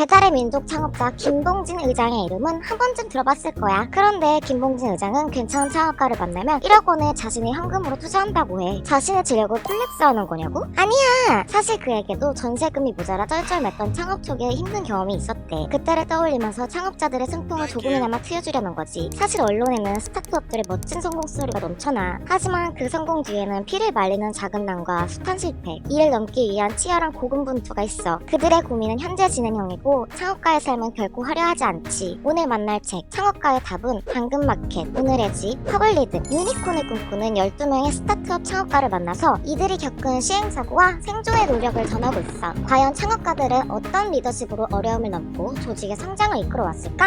배달의 민족 창업자 김봉진 의장의 이름은 한 번쯤 들어봤을 거야. 그런데 김봉진 의장은 괜찮은 창업가를 만나면 1억 원을 자신이 현금으로 투자한다고 해. 자신의 지력을 플렉스하는 거냐고? 아니야. 사실 그에게도 전세금이 모자라 쩔쩔맸던 창업 초기에 힘든 경험이 있었대. 그때를 떠올리면서 창업자들의 승풍을 조금이나마 트여주려는 거지. 사실 언론에는 스타트업들의 멋진 성공 스토리가 넘쳐나. 하지만 그 성공 뒤에는 피를 말리는 자금난과 숱한 실패, 이를 넘기 위한 치열한 고군분투가 있어. 그들의 고민은 현재 진행형이고 창업가의 삶은 결코 화려하지 않지. 오늘 만날 책 창업가의 답은 당근마켓, 오늘의 집, 퍼블리 등 유니콘을 꿈꾸는 12명의 스타트업 창업가를 만나서 이들이 겪은 시행착오와 생존의 노력을 전하고 있어. 과연 창업가들은 어떤 리더십으로 어려움을 넘고 조직의 성장을 이끌어 왔을까?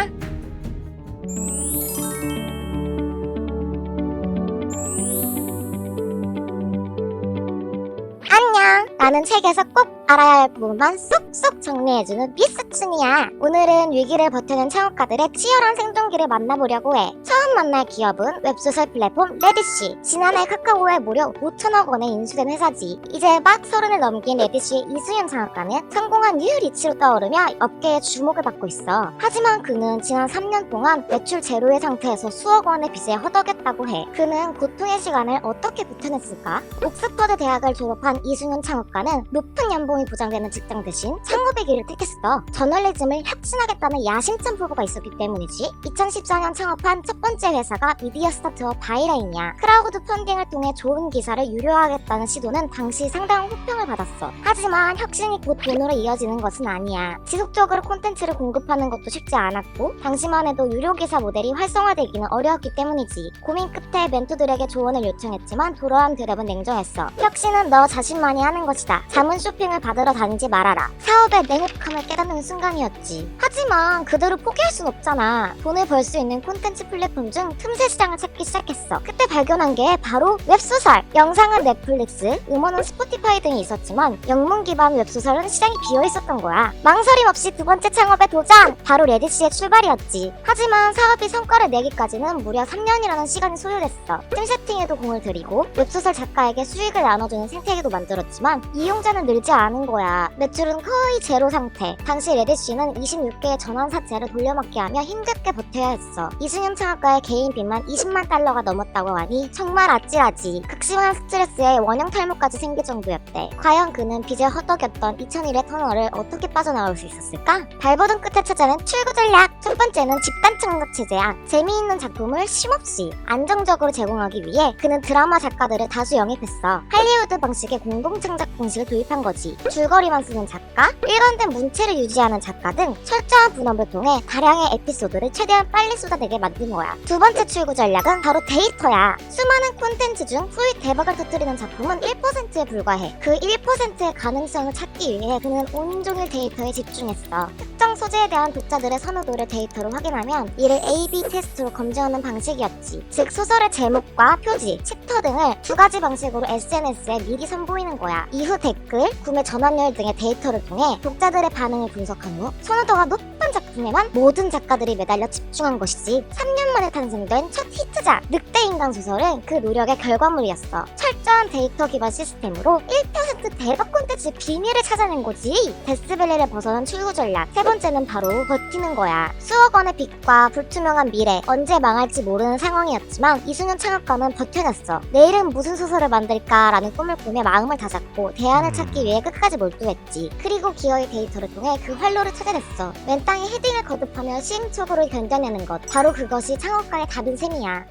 안녕. 나는 책에서 꼭 알아야 할 부분만 쏙쏙 정리해주는 미스춘이야. 오늘은 위기를 버티는 창업가들의 치열한 생존기를 만나보려고 해. 처음 만날 기업은 웹소설 플랫폼 레디시. 지난해 카카오에 무려 5천억 원에 인수된 회사지. 이제 막 서른을 넘긴 레디시의 이수연 창업가는 성공한 뉴 리치로 떠오르며 업계의 주목을 받고 있어. 하지만 그는 지난 3년 동안 매출 제로의 상태에서 수억 원의 빚에 허덕였다고 해. 그는 고통의 시간을 어떻게 버텨냈을까? 옥스퍼드 대학을 졸업한 이승윤 창업가는 높은 연봉이 보장되는 직장 대신 창업의 길을 택했어. 저널리즘을 혁신하겠다는 야심찬 포부가 있었기 때문이지. 2014년 창업한 첫 번째 회사가 미디어 스타트업 바이라인이야. 크라우드 펀딩을 통해 좋은 기사를 유료화하겠다는 시도는 당시 상당한 호평을 받았어. 하지만 혁신이 곧 돈으로 이어지는 것은 아니야. 지속적으로 콘텐츠를 공급하는 것도 쉽지 않았고 당시만 해도 유료 기사 모델이 활성화되기는 어려웠기 때문이지. 고민 끝에 멘토들에게 조언을 요청했지만 돌아온 드랩은 냉정했어. 혁신은 너 자신만이 하는 것이다. 자문 쇼핑을 받으러 다니지 말아라. 사업의 냉혹함을 깨닫는 순간이었지. 하지만 그대로 포기할 순 없잖아. 돈을 벌 수 있는 콘텐츠 플랫폼 중 틈새 시장을 찾기 시작했어. 그때 발견한 게 바로 웹소설. 영상은 넷플릭스, 음원은 스포티파이 등이 있었지만 영문 기반 웹소설은 시장이 비어 있었던 거야. 망설임 없이 두 번째 창업에 도전! 바로 레디시의 출발이었지. 하지만 사업이 성과를 내기까지는 무려 3년이라는 시간이 소요됐어. 팀 세팅에도 공을 들이고 웹소설 작가에게 수익을 나눠주는 생태계도 만들었지만 이용자는 늘지 않은 거야. 매출은 거의 제로 상태. 당시 레디시는 26개의 전환 사채를 돌려막기 하며 힘겹게 버텨야 했어. 이승현 창업가의 개인 빚만 20만 달러가 넘었다고 하니 정말 아찔하지. 극심한 스트레스에 원형 탈모까지 생길 정도였대. 과연 그는 빚에 허덕였던 2001의 터널을 어떻게 빠져나올 수 있었을까? 발버둥 끝에 찾아낸 출구 전략. 첫 번째는 집단 창작 체제야. 재미있는 작품을 쉼없이 안정적으로 제공하기 위해 그는 드라마 작가들을 다수 영입했어. 할리우드 방식의 공동 창작 공식을 도입한 거지. 줄거리만 쓰는 작가, 일관된 문체를 유지하는 작가 등 철저한 분업을 통해 다량의 에피소드를 최대한 빨리 쏟아내게 만든 거야. 두 번째 출구 전략은 바로 데이터야. 수많은 콘텐츠 중 후위 대박을 터뜨리는 작품은 1%에 불과해. 그 1%의 가능성을 찾기 위해 그는 온종일 데이터에 집중했어. 특정 소재에 대한 독자들의 선호도를 데이터로 확인하면 이를 A-B 테스트로 검증하는 방식이었지. 즉 소설의 제목과 표지, 챕터 등을 두 가지 방식으로 SNS에 미리 선보이는 거야. 이후 댓글, 구매 전환율 등의 데이터를 통해 독자들의 반응을 분석한 후 선호도가 높은 작품에만 모든 작가들이 매달려 집중한 것이지 3년 만에 탄생된 첫 히트작 늑대 인간 소설은 그 노력의 결과물이었어. 철저한 데이터 기반 시스템으로 1% 대박 콘텐츠 비밀을 찾아낸 거지. 데스밸리를 벗어난 출구 전략. 세 번째는 바로 버티는 거야. 수억 원의 빚과 불투명한 미래, 언제 망할지 모르는 상황이었지만 이승현 창업가는 버텨냈어. 내일은 무슨 소설을 만들까라는 꿈을 꾸며 마음을 다잡고 대안을 찾기 위해 끝까지 몰두했지. 그리고 기어의 데이터를 통해 그 활로를 찾아냈어. 맨 땅에 헤딩을 거듭하며 시행착오를 견뎌내는 것. 바로 그것이 창업가의 답인 셈이야.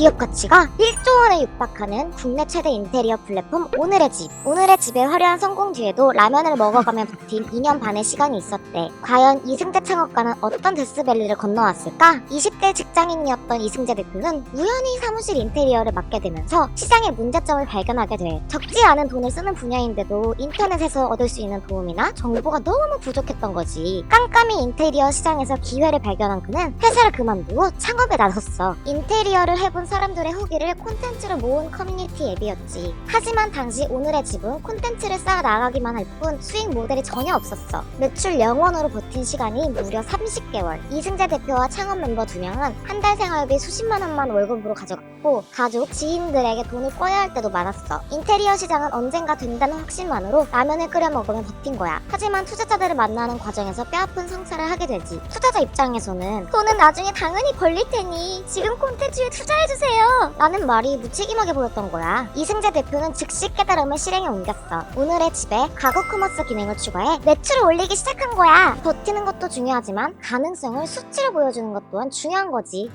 기업 가치가 1조 원에 육박하는 국내 최대 인테리어 플랫폼 오늘의 집. 오늘의 집의 화려한 성공 뒤에도 라면을 먹어가며 버틴 2년 반의 시간이 있었대. 과연 이승재 창업가는 어떤 데스밸리를 건너왔을까? 20대 직장인이었던 이승재 대표는 우연히 사무실 인테리어를 맡게 되면서 시장의 문제점을 발견하게 돼. 적지 않은 돈을 쓰는 분야인데도 인터넷에서 얻을 수 있는 도움이나 정보가 너무 부족했던 거지. 깜깜이 인테리어 시장에서 기회를 발견한 그는 회사를 그만두고 창업에 나섰어. 인테리어를 해본 사람들의 후기를 콘텐츠로 모은 커뮤니티 앱이었지. 하지만 당시 오늘의 집은 콘텐츠를 쌓아 나가기만 할 뿐 수익 모델이 전혀 없었어. 매출 0원으로 버틴 시간이 무려 30개월. 이승재 대표와 창업 멤버 두 명은 한 달 생활비 수십만 원만 월급으로 가져갔고 많았고 가족, 지인들에게 돈을 꿔야 할 때도 많았어. 인테리어 시장은 언젠가 된다는 확신만으로 라면을 끓여 먹으며 버틴 거야. 하지만 투자자들을 만나는 과정에서 뼈아픈 성찰을 하게 되지. 투자자 입장에서는 돈은 나중에 당연히 벌릴 테니 지금 콘텐츠에 투자해주세요. 라는 말이 무책임하게 보였던 거야. 이승재 대표는 즉시 깨달음을 실행에 옮겼어. 오늘의 집에 가구 커머스 기능을 추가해 매출을 올리기 시작한 거야. 버티는 것도 중요하지만 가능성을 수치로 보여주는 것 또한 중요한 거지.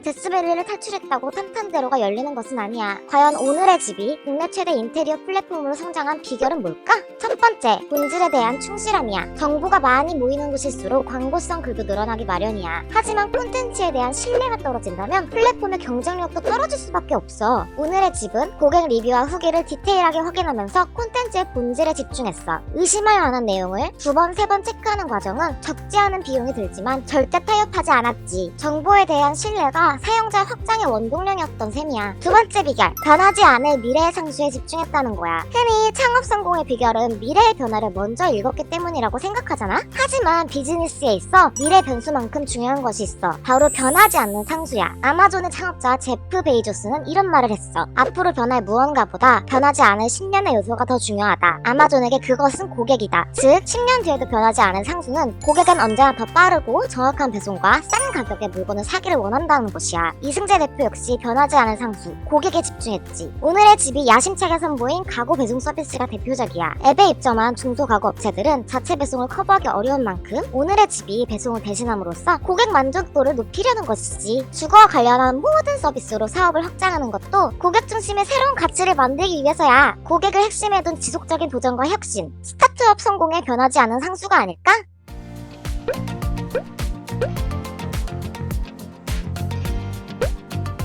하지만 데스밸리를 탈출했다고 탄탄대로가 열리는 것은 아니야. 과연 오늘의 집이 국내 최대 인테리어 플랫폼으로 성장한 비결은 뭘까? 첫 번째, 본질에 대한 충실함이야. 정보가 많이 모이는 곳일수록 광고성 글도 늘어나기 마련이야. 하지만 콘텐츠에 대한 신뢰가 떨어진다면 플랫폼의 경쟁력도 떨어질 수밖에 없어. 오늘의 집은 고객 리뷰와 후기를 디테일하게 확인하면서 콘텐츠의 본질에 집중했어. 의심할 만한 내용을 두 번, 세 번 체크하는 과정은 적지 않은 비용이 들지만 절대 타협하지 않았지. 정보에 대한 신뢰가 사용자 확장의 원동력이었던 셈이야. 두 번째 비결, 변하지 않을 미래의 상수에 집중했다는 거야. 흔히 창업 성공의 비결은 미래의 변화를 먼저 읽었기 때문이라고 생각하잖아? 하지만 비즈니스에 있어 미래 변수만큼 중요한 것이 있어. 바로 변하지 않는 상수야. 아마존의 창업자 제프 베이조스는 이런 말을 했어. 앞으로 변할 무언가보다 변하지 않을 10년의 요소가 더 중요하다. 아마존에게 그것은 고객이다. 즉, 10년 뒤에도 변하지 않은 상수는 고객은 언제나 더 빠르고 정확한 배송과 싼 가격에 물건을 사기를 원한다는 것이 야. 이승재 대표 역시 변하지 않은 상수, 고객에 집중했지. 오늘의 집이 야심차게 선보인 가구 배송 서비스가 대표적이야. 앱에 입점한 중소 가구 업체들은 자체 배송을 커버하기 어려운 만큼 오늘의 집이 배송을 대신함으로써 고객 만족도를 높이려는 것이지. 주거와 관련한 모든 서비스로 사업을 확장하는 것도 고객 중심의 새로운 가치를 만들기 위해서야. 고객을 핵심에 둔 지속적인 도전과 혁신, 스타트업 성공에 변하지 않은 상수가 아닐까?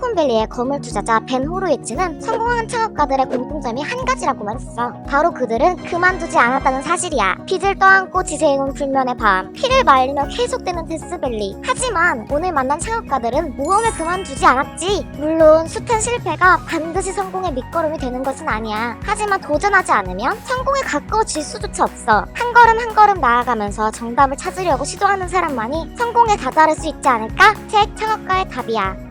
실리콘밸리의 거물 투자자 벤 호로이츠는 성공한 창업가들의 공통점이 한 가지라고만 했어. 바로 그들은 그만두지 않았다는 사실이야. 빚을 떠안고 지새운 불면의 밤, 피를 말리며 계속되는 데스밸리. 하지만 오늘 만난 창업가들은 모험을 그만두지 않았지. 물론 숱한 실패가 반드시 성공의 밑거름이 되는 것은 아니야. 하지만 도전하지 않으면 성공에 가까워질 수조차 없어. 한 걸음 한 걸음 나아가면서 정답을 찾으려고 시도하는 사람만이 성공에 다다를 수 있지 않을까? 책 창업가의 답이야.